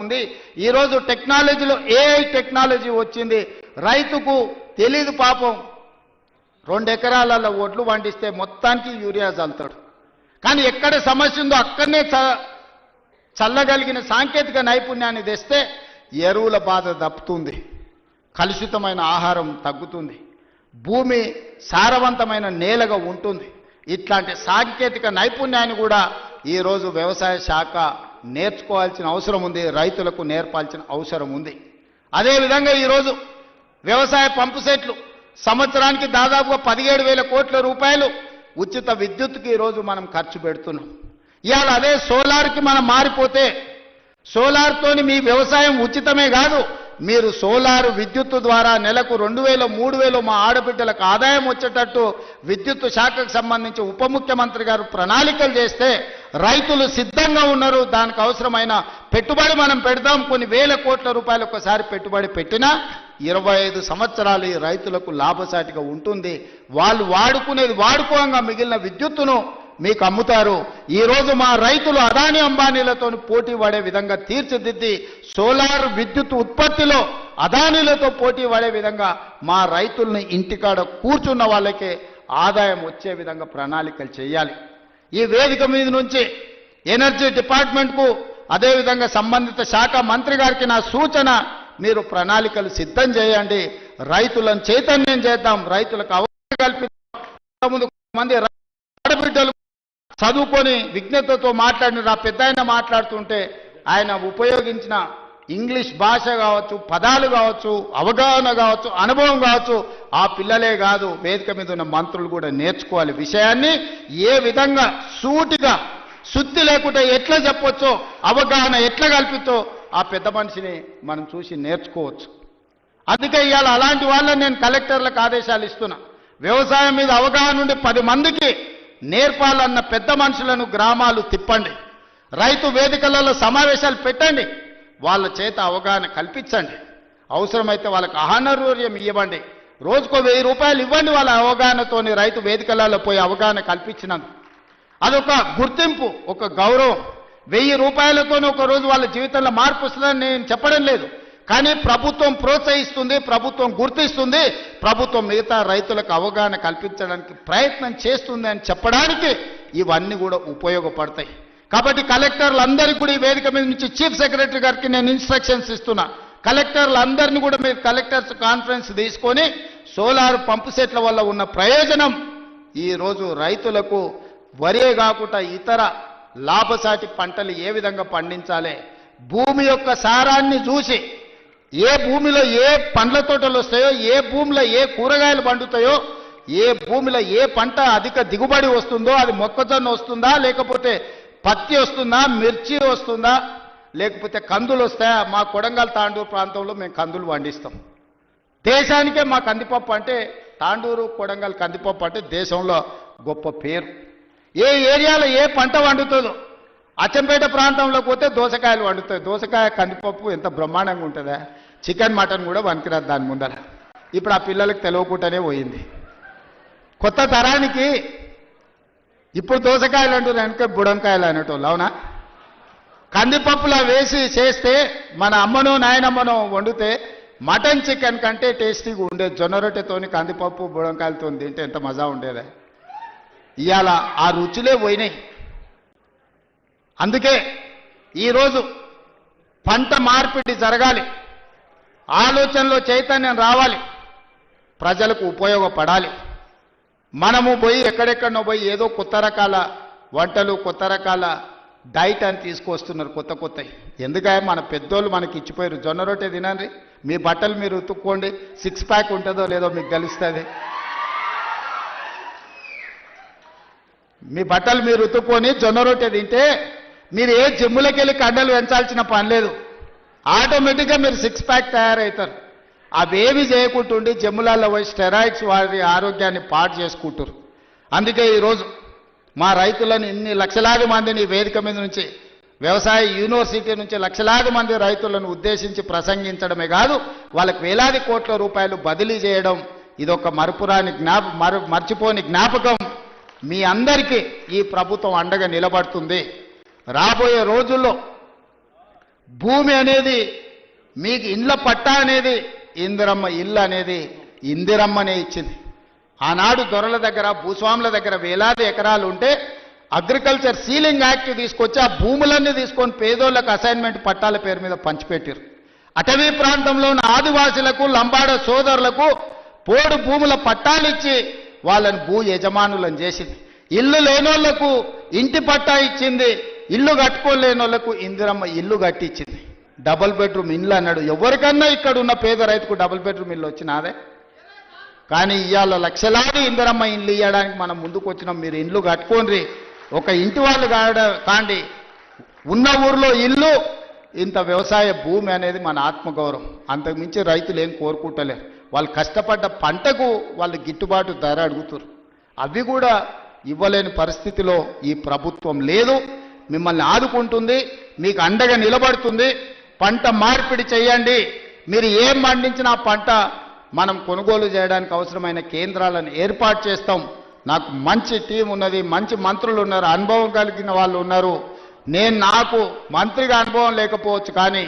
ఉంది. ఈరోజు టెక్నాలజీలో ఏఐ టెక్నాలజీ వచ్చింది. రైతుకు తెలీదు పాపం. రెండు ఎకరాలలో ఒడ్లు పండిస్తే మొత్తానికి యూరియా చల్లుతాడు. కానీ ఎక్కడ సమస్య ఉందో అక్కడనే చ- చల్లగలిగిన సాంకేతిక నైపుణ్యాన్ని తెస్తే ఎరువుల బాధ దప్పుతుంది కలుషితమైన ఆహారం తగ్గుతుంది. భూమి సారవంతమైన నేలగా ఉంటుంది. ఇట్లాంటి సాంకేతిక నైపుణ్యాన్ని కూడా ఈరోజు వ్యవసాయ శాఖ నేర్చుకోవాల్సిన అవసరం ఉంది రైతులకు నేర్పాల్సిన అవసరం ఉంది. అదేవిధంగా ఈరోజు వ్యవసాయ పంపు సెట్లు సంవత్సరానికి దాదాపుగా పదిహేడు వేల కోట్ల రూపాయలు ఉచిత విద్యుత్కి ఈరోజు మనం ఖర్చు పెడుతున్నాం. ఇవాళ అదే సోలార్కి మనం మారిపోతే సోలార్తోని మీ వ్యవసాయం ఉచితమే కాదు మీరు సోలార్ విద్యుత్తు ద్వారా నెలకు రెండు వేలు మూడు వేలు మా ఆడబిడ్డలకు ఆదాయం వచ్చేటట్టు విద్యుత్ శాఖకు సంబంధించి ఉప ముఖ్యమంత్రి గారు ప్రణాళికలు చేస్తే రైతులు సిద్ధంగా ఉన్నారు. దానికి అవసరమైన పెట్టుబడి మనం పెడదాం. కొన్ని వేల కోట్ల రూపాయలు ఒకసారి పెట్టుబడి పెట్టినా ఇరవై ఐదు సంవత్సరాలు ఈ రైతులకు లాభసాటిగా ఉంటుంది. వాళ్ళు వాడుకునేది వాడుకోగా మిగిలిన విద్యుత్తును మీకు అమ్ముతారు. ఈరోజు మా రైతులు అదాని అంబానీలతో పోటీ పడే విధంగా తీర్చిదిద్ది సోలార్ విద్యుత్ ఉత్పత్తిలో అదానీలతో పోటీ పడే విధంగా మా రైతుల్ని ఇంటికాడ కూర్చున్న వాళ్ళకే ఆదాయం వచ్చే విధంగా ప్రణాళికలు చేయాలి. ఈ వేదిక మీద నుంచి ఎనర్జీ డిపార్ట్మెంట్కు అదేవిధంగా సంబంధిత శాఖ మంత్రి గారికి నా సూచన మీరు ప్రణాళికలు సిద్ధం చేయండి. రైతులను చైతన్యం చేద్దాం. రైతులకు అవగాహన కల్పిద్దాం. ముందు మంది ఆడబిడ్డలు చదువుకొని విజ్ఞతతో మాట్లాడిన నా పెద్ద ఆయన మాట్లాడుతుంటే ఆయన ఉపయోగించిన ఇంగ్లీష్ భాష కావచ్చు పదాలు కావచ్చు అవగాహన కావచ్చు అనుభవం కావచ్చు ఆ పిల్లలే కాదు వేదిక మీద ఉన్న మంత్రులు కూడా నేర్చుకోవాలి. విషయాన్ని ఏ విధంగా సూటిగా శుద్ధి లేకుండా ఎట్లా చెప్పొచ్చో అవగాహన ఎట్లా కల్పితో ఆ పెద్ద మనిషిని మనం చూసి నేర్చుకోవచ్చు. అందుకే ఇవాళ అలాంటి వాళ్ళని నేను కలెక్టర్లకు ఆదేశాలు ఇస్తున్నా. వ్యవసాయం మీద అవగాహన ఉండి పది మందికి నేర్పాలన్న పెద్ద మనుషులను గ్రామాలు తిప్పండి. రైతు వేదికలలో సమావేశాలు పెట్టండి. వాళ్ళ చేత అవగాహన కల్పించండి. అవసరమైతే వాళ్ళకి ఆహానర్వర్యం ఇవ్వండి. రోజుకో వెయ్యి రూపాయలు ఇవ్వండి వాళ్ళ అవగాహనతోని రైతు వేదికలలో పోయి అవగాహన కల్పించినందుకు. అదొక గుర్తింపు ఒక గౌరవం. వెయ్యి రూపాయలతో ఒక రోజు వాళ్ళ జీవితంలో మార్పు వస్తుందని నేను చెప్పడం లేదు. కానీ ప్రభుత్వం ప్రోత్సహిస్తుంది ప్రభుత్వం గుర్తిస్తుంది ప్రభుత్వం మిగతా రైతులకు అవగాహన కల్పించడానికి ప్రయత్నం చేస్తుంది అని చెప్పడానికి ఇవన్నీ కూడా ఉపయోగపడతాయి. కాబట్టి కలెక్టర్లందరికీ కూడా ఈ వేదిక మీద నుంచి చీఫ్ సెక్రటరీ గారికి నేను ఇన్స్ట్రక్షన్స్ ఇస్తున్నా. కలెక్టర్లందరినీ కూడా మీరు కలెక్టర్స్ కాన్ఫరెన్స్ తీసుకొని సోలార్ పంపు సెట్ల వల్ల ఉన్న ప్రయోజనం ఈరోజు రైతులకు వరే కాకుండా ఇతర లాభసాటి పంటలు ఏ విధంగా పండించాలి భూమి యొక్క సారాన్ని చూసి ఏ భూమిలో ఏ పండ్ల తోటలు వస్తాయో ఏ భూమిలో ఏ కూరగాయలు పండుతాయో ఏ భూమిలో ఏ పంట అధిక దిగుబడి వస్తుందో అది మొక్కజొన్న వస్తుందా లేకపోతే పత్తి వస్తుందా మిర్చి వస్తుందా లేకపోతే కందులు వస్తాయా? మా కొడంగల్ తాండూరు ప్రాంతంలో మేము కందులు పండిస్తాం. దేశానికే మా కందిపప్పు అంటే తాండూరు కొడంగల్ కందిపప్పు అంటే దేశంలో గొప్ప పేరు. ఏ ఏరియాలో ఏ పంట వండుతుందో అచ్చంపేట ప్రాంతంలోకి పోతే దోసకాయలు వండుతాయి. దోసకాయ కందిపప్పు ఎంత బ్రహ్మాండంగా ఉంటుందా? చికెన్ మటన్ కూడా వనికిరాదు దాని ముందర. ఇప్పుడు ఆ పిల్లలకు తెలియకుండానే పోయింది. కొత్త తరానికి ఇప్పుడు దోసకాయలు అంటారు వెనుక బుడంకాయలు అనేటోళ్ళు అవునా? కందిపప్పులా వేసి చేస్తే మన అమ్మను నాయనమ్మను వండితే మటన్ చికెన్ కంటే టేస్టీగా ఉండేది జొన్న రొట్టెతోని కందిపప్పు బుడంకాయలతో తింటే ఎంత మజా ఉండేదే? ఇవాళ ఆ రుచులే పోయినాయి. అందుకే ఈరోజు పంట మార్పిడి జరగాలి. ఆలోచనలో చైతన్యం రావాలి. ప్రజలకు ఉపయోగపడాలి. మనము పోయి ఎక్కడెక్కడనో పోయి ఏదో కొత్త రకాల వంటలు కొత్త రకాల డైట్ అని తీసుకొస్తున్నారు కొత్త కొత్తవి ఎందుకంటే మన పెద్దోళ్ళు మనకి ఇచ్చిపోయారు. జొన్న రొట్టె తినండి. మీ బట్టలు మీరు ఉతుక్కోండి. సిక్స్ ప్యాక్ ఉంటుందో లేదో మీకు తెలుస్తుంది. మీ బట్టలు మీరు ఉతుక్కొని జొన్న రొట్టె తింటే మీరు ఏ జిమ్ములకి వెళ్ళి కండలు పెంచాల్సిన పని లేదు. ఆటోమేటిక్గా మీరు సిక్స్ ప్యాక్ తయారవుతారు అవేవి చేయకుంటుండి జిమ్ములలో పోయి స్టెరాయిడ్స్ వారి ఆరోగ్యాన్ని పాడు చేసుకుంటారు. అందుకే ఈరోజు మా రైతులను ఇన్ని లక్షలాది మందిని వేదిక మీద నుంచి వ్యవసాయ యూనివర్సిటీ నుంచి లక్షలాది మంది రైతులను ఉద్దేశించి ప్రసంగించడమే కాదు వాళ్ళకి వేలాది కోట్ల రూపాయలు బదిలీ చేయడం ఇదొక మరుపురాని జ్ఞాప మరు మర్చిపోని జ్ఞాపకం. మీ అందరికీ ఈ ప్రభుత్వం అండగా నిలబడుతుంది. రాబోయే రోజుల్లో భూమి అనేది మీకు ఇండ్ల పట్టా అనేది ఇందిరమ్మ ఇల్లు అనేది ఇందిరమ్మనే ఇచ్చింది. ఆనాడు దొరల దగ్గర భూస్వాముల దగ్గర వేలాది ఎకరాలు ఉంటే అగ్రికల్చర్ సీలింగ్ యాక్ట్ తీసుకొచ్చి ఆ భూములన్నీ తీసుకొని పేదోళ్ళకు అసైన్మెంట్ పట్టాల పేరు మీద పంచిపెట్టారు అటవీ ప్రాంతంలో ఉన్న ఆదివాసులకు లంబాడ సోదరులకు పోడు భూముల పట్టాలు ఇచ్చి వాళ్ళని భూ యజమానులను చేసింది. ఇల్లు లేనోళ్ళకు ఇంటి పట్టా ఇచ్చింది ఇల్లు కట్టుకోలేని వాళ్ళకు ఇందిరమ్మ ఇల్లు కట్టించింది. డబుల్ బెడ్రూమ్ ఇల్లు అన్నాడు. ఎవరికన్నా ఇక్కడ ఉన్న పేద రైతుకు డబుల్ బెడ్రూమ్ ఇల్లు వచ్చినాదే కానీ ఇవాళ లక్షలాది ఇందిరమ్మ ఇల్లు ఇవ్వడానికి మనం ముందుకు వచ్చినాం. మీరు ఇండ్లు కట్టుకోండి. ఒక ఇంటి వాళ్ళు కాడ కాండి. ఉన్న ఊర్లో ఇల్లు ఇంత వ్యవసాయ భూమి అనేది మన ఆత్మగౌరవం. అంతకుమించి రైతులు ఏం కోరుకుంటలేరు. వాళ్ళు కష్టపడ్డ పంటకు వాళ్ళు గిట్టుబాటు ధర అడుగుతారు అవి కూడా ఇవ్వలేని పరిస్థితిలో ఈ ప్రభుత్వం లేదు. మిమ్మల్ని ఆదుకుంటుంది మీకు అండగా నిలబడుతుంది. పంట మార్పిడి చేయండి. మీరు ఏం పండించినా పంట మనం కొనుగోలు చేయడానికి అవసరమైన కేంద్రాలను ఏర్పాటు చేస్తాం. నాకు మంచి టీం ఉన్నది మంచి మంత్రులు ఉన్నారు అనుభవం కలిగిన వాళ్ళు ఉన్నారు. నేను నాకు మంత్రిగా అనుభవం లేకపోవచ్చు కానీ